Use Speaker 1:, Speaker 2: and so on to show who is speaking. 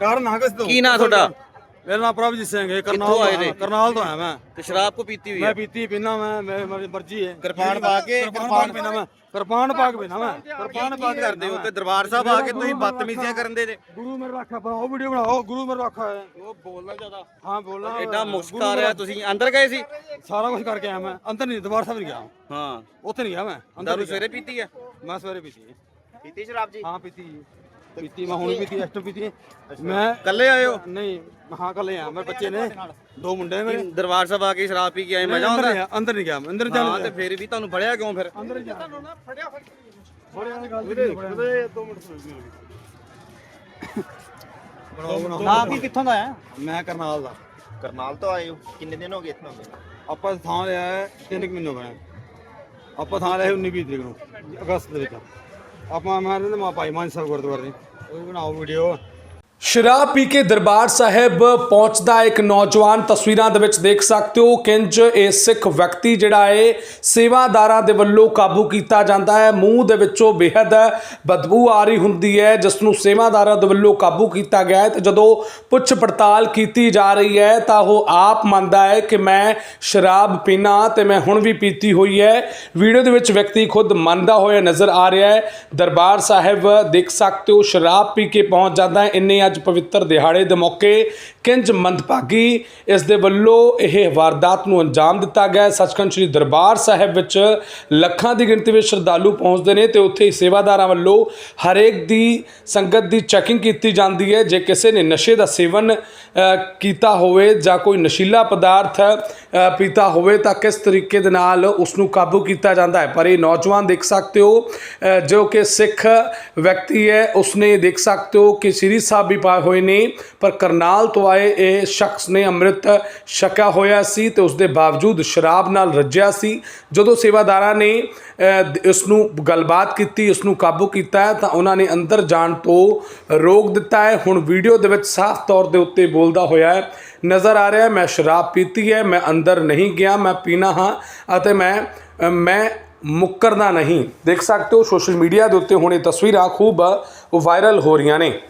Speaker 1: ਕਾਰਨ ਹਾਂ ਕਿਸ ਤੋਂ।
Speaker 2: ਕੀ ਨਾਂ ਤੁਹਾਡਾ?
Speaker 1: ਮੇਰਾ ਨਾਮ ਪ੍ਰਭਜੀਤ ਸਿੰਘ ਹੈ ਕਰਨਾਲ
Speaker 2: ਕਿੱਥੋਂ ਆਏ
Speaker 1: ਤੋਂ
Speaker 2: ਨੇ?
Speaker 1: ਆਇਆ, ਕਰਨਾਲ ਤੋਂ ਆਇਆ ਮੈਂ।
Speaker 2: ਤੇ ਸ਼ਰਾਬ ਕੋ ਪੀਤੀ ਹੋਈ
Speaker 1: ਮੈਂ
Speaker 2: ਹੈ
Speaker 1: ਪੀਤੀ ਪੀਣਾ ਮੈਂ ਮੈਂ- ਮੇਰੀ ਮਰਜ਼ੀ ਹੈ।
Speaker 3: ਕਿਰਪਾਨ ਪਾ ਕੇ
Speaker 1: ਕਿਰਪਾਨ ਪੀਣਾ ਮੈਂ ਕਿਰਪਾਨ ਪਾ ਕੇ ਪੀਣਾ ਮੈਂ ਕਿਰਪਾਨ ਪਾ ਕੇ
Speaker 3: ਕਰਦੇ ਹੋ ਤੇ ਦਰਬਾਰ ਸਾਹਿਬ ਆ ਕੇ ਤੁਸੀਂ ਬਦਤਮੀਜ਼ੀਆਂ ਕਰਨ ਦੇ ਜੇ।
Speaker 1: ਗੁਰੂ ਮੇਰੇ ਰੱਖਾ ਬਣਾਓ ਵੀਡੀਓ ਬਣਾਓ ਗੁਰੂ ਮੇਰੇ ਰੱਖਾ ਹੈ।
Speaker 2: ਉਹ ਬੋਲਣਾ ਜ਼ਿਆਦਾ।
Speaker 1: ਹਾਂ ਬੋਲਣਾ।
Speaker 2: ਐਡਾ ਮੁਸ਼ਕ ਆ ਰਿਹਾ ਤੁਸੀਂ ਅੰਦਰ ਗਏ ਸੀ?
Speaker 1: ਸਾਰਾ ਕੁਝ ਕਰਕੇ ਆਇਆ ਮੈਂ ਅੰਦਰ ਨਹੀਂ ਦਰਬਾਰ ਸਾਹਿਬ ਨਹੀਂ ਗਿਆ।
Speaker 2: ਹਾਂ।
Speaker 1: ਉੱਥੇ ਨਹੀਂ ਗਿਆ ਮੈਂ ਅੰਦਰ
Speaker 2: ਦਾਰੂ
Speaker 1: ਨਹੀਂ ਗਿਆ।
Speaker 2: ਸਵੇਰੇ ਪੀਤੀ ਹੈ?
Speaker 1: ਮੈਂ ਸਵੇਰੇ ਪੀਤੀ ਹੈ।
Speaker 3: ਪੀਤੀ ਸ਼ਰਾਬ ਜੀ?
Speaker 1: ਹਾਂ ਪੀਤੀ ਜੀ। ਪੀਤੀ ਮੈਂ ਹੁਣ ਪੀਤੀ ਐਕਟਰ ਪੀਤੀ। ਮੈਂ
Speaker 2: ਕੱਲੇ ਆਏ ਹੋ?
Speaker 1: ਨਹੀਂ ਹਾਂ ਕੱਲੇ ਆ ਮੇਰੇ ਬੱਚੇ ਨੇ। ਦੋ ਮੁੰਡੇ ਨੇ ਮੇਰੇ।
Speaker 2: ਦਰਬਾਰ ਸਾਹਿਬ ਆ ਕੇ ਸ਼ਰਾਬ ਪੀ ਕੇ ਆਏ? ਮਜ਼ਾ ਆਉਂਦਾ?
Speaker 1: ਅੰਦਰ ਨਹੀਂ ਗਿਆ ਮੈਂ, ਅੰਦਰ
Speaker 2: ਹਾਂ
Speaker 1: ਚੱਲ
Speaker 2: ਤੇ ਫਿਰ ਵੀ ਤੁਹਾਨੂੰ ਫੜਿਆ ਕਿਉਂ ਫਿਰ?
Speaker 1: ਅੰਦਰ ਜਾ। ਫੜਿਆ ਫੜ ਬੜਿਆਂ ਦੀ ਗੱਲ ਵੀਰੇ 2 ਮਿੰਟ ਸੁਣੋ ਬਣਾਓ ਬਣਾਓ।
Speaker 3: ਆਪ ਹੀ ਕਿੱਥੋਂ ਦਾ ਆ
Speaker 1: ਮੈਂ ਕਰਨਾਲ ਦਾ।
Speaker 3: ਕਰਨਾਲ ਤੋਂ ਆਏ ਹੋ? ਕਿੰਨੇ ਦਿਨ ਹੋ ਗਏ ਇੱਥੋਂ
Speaker 1: ਆਪਾਂ ਥਾਂ ਲਿਆ ਹੈ ਤਿੰਨ ਕੁ ਮਹੀਨੇ ਹੋ ਗਏ। ਆਪਾਂ ਥਾਂ ਲਿਆ 19 20 ਤਰੀਕ ਨੂੰ ਅਗਸਤ ਦੇ ਵਿੱਚ। ਆਪਾਂ ਮੈਂ ਰਹਿੰਦਾ ਮਾ ਭਾਈ ਮਾਨ ਸਾਹਿਬ ਗੁਰਦੁਆਰੇ
Speaker 4: ਸ਼ਰਾਬ ਪੀ ਕੇ ਦਰਬਾਰ ਸਾਹਿਬ ਪਹੁੰਚਦਾ ਇੱਕ ਨੌਜਵਾਨ ਤਸਵੀਰਾਂ ਦੇ ਵਿੱਚ ਦੇਖ ਸਕਦੇ ਹੋ ਕਿੰਜ ਇਹ ਸਿੱਖ ਵਿਅਕਤੀ ਜਿਹੜਾ ਹੈ, ਸੇਵਾਦਾਰਾਂ ਦੇ ਵੱਲੋਂ ਕਾਬੂ ਕੀਤਾ ਜਾਂਦਾ ਹੈ। ਮੂੰਹ ਦੇ ਵਿੱਚੋਂ ਬੇहद ਬਦਬੂ ਆ ਰਹੀ ਹੁੰਦੀ ਹੈ ਜਿਸ ਨੂੰ ਸੇਵਾਦਾਰਾਂ ਦੇ ਵੱਲੋਂ ਕਾਬੂ ਕੀਤਾ ਗਿਆ ਹੈ ਤੇ ਜਦੋਂ ਪੁੱਛ ਪੜਤਾਲ ਕੀਤੀ ਜਾ ਰਹੀ ਹੈ ਤਾਂ ਉਹ ਆਪ ਮੰਨਦਾ ਹੈ ਕਿ ਮੈਂ ਸ਼ਰਾਬ ਪੀਣਾ ਤੇ ਮੈਂ ਹੁਣ ਵੀ ਪੀਤੀ ਹੋਈ ਹੈ। ਵੀਡੀਓ ਦੇ ਵਿੱਚ ਵਿਅਕਤੀ ਖੁਦ ਮੰਨਦਾ ਹੋਇਆ ਨਜ਼ਰ ਆ ਰਿਹਾ ਹੈ। ਦਰਬਾਰ ਸਾਹਿਬ ਦੇਖ ਸਕਦੇ ਹੋ, ਸ਼ਰਾਬ ਪੀ ਕੇ ਪਹੁੰਚ ਜਾਂਦਾ ਹੈ। ਇੰਨੇ ਅੱਜ ਪਵਿੱਤਰ ਦਿਹਾੜੇ ਦੇ ਮੌਕੇ ਕਿੰਜ ਮੰਦਭਾਗੀ ਇਸ ਦੇ ਵੱਲੋਂ ਇਹ ਵਾਰਦਾਤ ਨੂੰ ਅੰਜਾਮ ਦਿੱਤਾ ਗਿਆ ਸੱਚਖੰਡ ਸ੍ਰੀ ਦਰਬਾਰ ਸਾਹਿਬ ਵਿੱਚ ਲੱਖਾਂ ਦੀ ਗਿਣਤੀ ਵਿੱਚ ਸ਼ਰਧਾਲੂ ਪਹੁੰਚਦੇ ਨੇ ਤੇ ਉੱਥੇ ਹੀ ਸੇਵਾਦਾਰਾਂ ਵੱਲੋਂ ਹਰੇਕ ਦੀ ਸੰਗਤ ਦੀ ਚੈਕਿੰਗ ਕੀਤੀ ਜਾਂਦੀ ਹੈ। ਜੇ ਕਿਸੇ ਨੇ ਨਸ਼ੇ ਦਾ ਸੇਵਨ ਕੀਤਾ ਹੋਵੇ ਜਾਂ ਕੋਈ ਨਸ਼ੀਲਾ ਪਦਾਰਥ ਪੀਤਾ ਹੋਵੇ ਤਾਂ ਕਿਸ ਤਰੀਕੇ ਦੇ ਨਾਲ ਉਸ ਨੂੰ ਕਾਬੂ ਕੀਤਾ ਜਾਂਦਾ ਹੈ? ਪਰ ਇਹ ਨੌਜਵਾਨ ਦੇਖ ਸਕਦੇ ਹੋ ਜੋ ਕਿ ਸਿੱਖ ਵਿਅਕਤੀ ਹੈ, ਉਸਨੇ ਦੇਖ ਸਕਦੇ ਹੋ ਕਿ ਸ੍ਰੀ ਸਾਹਿਬ ਵੀ ਪਾਏ ਹੋਏ ਨੇ, ਪਰ ਕਰਨਾਲ ਤੋਂ ਆਏ ਇਹ ਸ਼ਖਸ ਨੇ ਅੰਮ੍ਰਿਤ ਛਕਿਆ ਹੋਇਆ ਸੀ ਤੇ ਉਸ ਦੇ ਬਾਵਜੂਦ ਸ਼ਰਾਬ ਨਾਲ ਰੱਜਿਆ ਸੀ। ਜਦੋਂ ਸੇਵਾਦਾਰਾਂ ਨੇ ਇਸ ਨੂੰ ਗੱਲਬਾਤ ਕੀਤੀ ਇਸ ਨੂੰ ਕਾਬੂ ਕੀਤਾ ਤਾਂ ਉਹਨਾਂ ਨੇ ਅੰਦਰ ਜਾਣ ਤੋਂ ਰੋਕ ਦਿੱਤਾ ਹੈ। ਹੁਣ ਵੀਡੀਓ ਦੇ ਵਿੱਚ ਸਾਫ਼ ਤੌਰ ਦੇ ਉੱਤੇ ਬੋਲਦਾ ਹੋਇਆ ਨਜ਼ਰ ਆ ਰਿਹਾ ਮੈਂ ਸ਼ਰਾਬ ਪੀਤੀ ਹੈ, ਮੈਂ ਅੰਦਰ ਨਹੀਂ ਗਿਆ, ਮੈਂ ਪੀਣਾ ਹਾਂ ਅਤੇ ਮੈਂ ਮੈਂ ਮੁੱਕਰਦਾ ਨਹੀਂ। ਦੇਖ ਸਕਦੇ ਹੋ, ਸੋਸ਼ਲ ਮੀਡੀਆ ਦੇ ਉੱਤੇ ਹੁਣ ਇਹ ਤਸਵੀਰਾਂ ਖੂਬ ਵਾਇਰਲ ਹੋ ਰਹੀਆਂ ਨੇ।